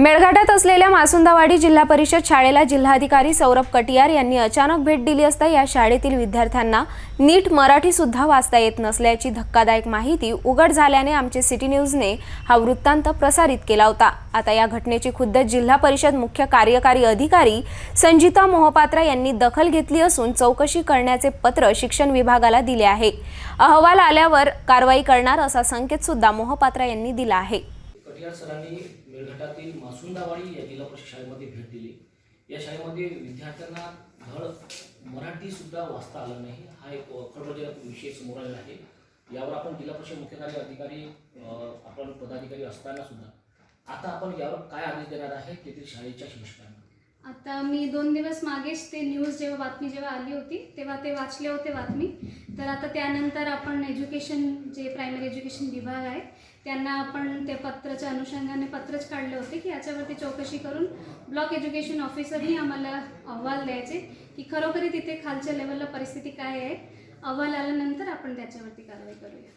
मेळघाटात असलेल्या मासुंदावाडी जिल्हा परिषद शाळेला जिल्हाधिकारी सौरभ कटियार यांनी अचानक भेट दिली असता या शाळेतील विद्यार्थ्यांना नीट मराठी सुद्धा वाचता येत नसल्याची धक्कादायक माहिती उघड झाल्याने आमचे सिटी न्यूजने हा वृत्तांत प्रसारित केला होता. आता या घटनेची खुद्द जिल्हा परिषद मुख्य कार्यकारी अधिकारी संजिता मोहपात्रा यांनी दखल घेतली असून चौकशी करण्याचे पत्र शिक्षण विभागाला दिले आहे. अहवाल आल्यावर कारवाई करणार असा संकेत सुद्धा मोहपात्रा यांनी दिला आहे. कटियार सरांनी मेळघाटातील मासुंदावाडी या जिल्हा परिषद शाळेमध्ये भेट दिली. या शाळेमध्ये विद्यार्थ्यांना धड मराठी सुद्धा वाचता आलं नाही. हा एक खळबळजनक विषय समोर आलेला आहे. यावर आपण जिल्हा परिषद मुख्य कार्य अधिकारी आपण पदाधिकारी असताना सुद्धा आता आपण यावर काय आदेश देणार आहे तेथील शाळेच्या शिक्षकांना? आता मी दोन दिवस मागेच ते न्यूज जेव्हा बातमी जेव्हा आली होती तेव्हा ते वाचले होते बातमी. तर आता त्यानंतर आपण एज्युकेशन जे प्रायमरी एज्युकेशन विभाग आहे त्यांना आपण ते पत्राच्या अनुषंगाने पत्रच काढले होते की याच्यावरती चौकशी करून ब्लॉक एज्युकेशन ऑफिसरही आम्हाला अहवाल द्यायचे की खरोखरी तिथे खालच्या लेवलला परिस्थिती काय आहे अहवाल आल्यानंतर आपण त्याच्यावरती कारवाई करूया.